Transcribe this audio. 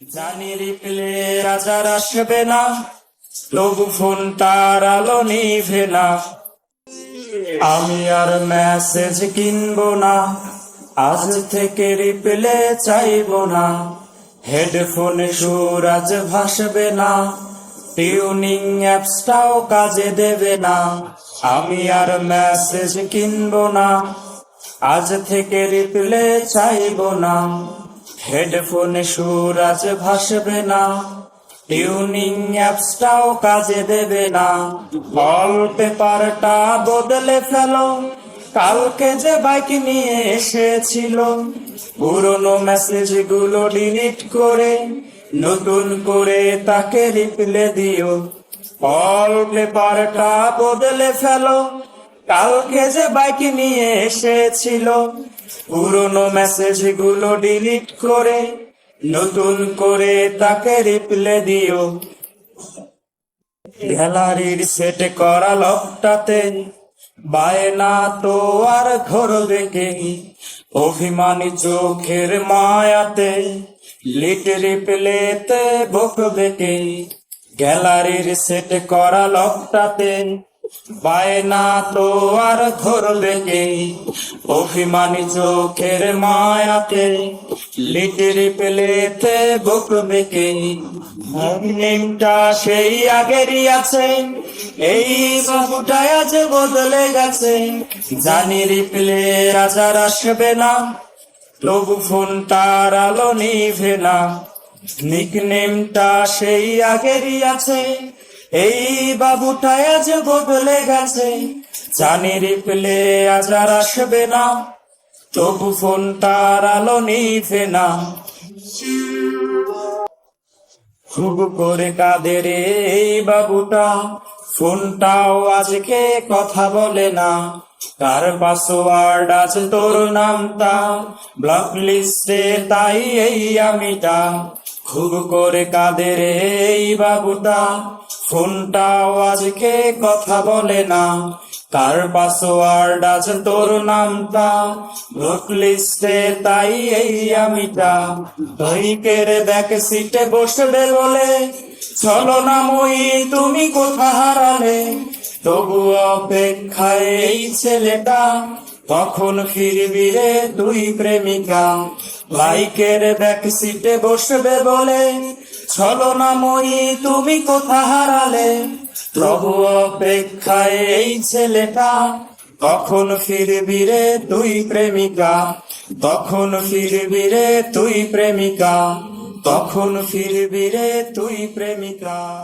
জানি রিপ্লে রাজার আসবে না তবু ফোনটার আলো নিভে না। আমি আর মেসেজ কিনবো না, আজ থেকে রিপ্লে চাইব না। হেডফোনে সুর আজ ভাসবে না টিউনিং অ্যাপসটাও কাজে দেবে না। আমি আর মেসেজ কিনবো না, আজ থেকে রিপ্লে চাইব না। হেডফোনে সুর আজ ভাসবে না, টিউনিং অ্যাপসটাও কাজে দেবে না। অল পেপারটা বদলে ফেলো, কালকে যে বাইক নিয়ে এসেছিল। পুরনো মেসেজগুলো ডিলিট করে, নতুন করে তাকে রিপ্লে দিও। অল পেপারটা বদলে ফেলো, কালকে যে বাইক নিয়ে এসেছিল। পুরনো মেসেজগুলো ডিলিট করে নতুন করে তাকে রিপ্লে দিও। গ্যালারির সেট করা লকটাতে বায়না তো আর ঘর দেখে অভিমানী চোখের মায়াতে লিট রিপ্লেতে বকবে কে? গ্যালারির সেট করা লকটাতে বায়না তো আর অভিমানী চোখের মায়াতে, লিটির পেলেতে সেই আগেরই আছে, এই আজ বদলে গেছে। জানি রিপ্লে রাজার আসবে না, তবু ফোনটার আলো নিভে না। নিকনেমটা সেই আগেরই আছে এই বাবুটা আজ বদলে গেছে। জানি রিপ্লে আজ আর আসবে না। তবু ফোনটার আলো নিভে না। খুব করে কাদের এই বাবুটা। ফোনটাও আজকে কথা বলে না। তার পাসওয়ার্ড আছে তোর নামটা। ব্লক লিস্টে তাই এই আমিটা। খুব করে কাদের এই বাবুটা। ফোনটাও আজকে কথা বলে না। তার পাসওয়ার্ড আছে তোর নামটা। ব্লক লিস্টে তাই এই আমিটা। দইকের ব্যাক সিটে বসবে বলে। চলো না মই, তুমি কোথা হারালে? তবু অপেক্ষায় এই ছেলেটা। কখন ফিরবি রে দুই প্রেমিকা। বাইকের ব্যাক সিটে বসবে বলে, চলো না মই তুমি কোথা হারালে? প্রভু অপেক্ষায় এই ছেলেটা। কখন ফিরবি রে তুই প্রেমিকা। কখন ফিরবি রে তুই প্রেমিকা। কখন ফিরবি রে তুই প্রেমিকা।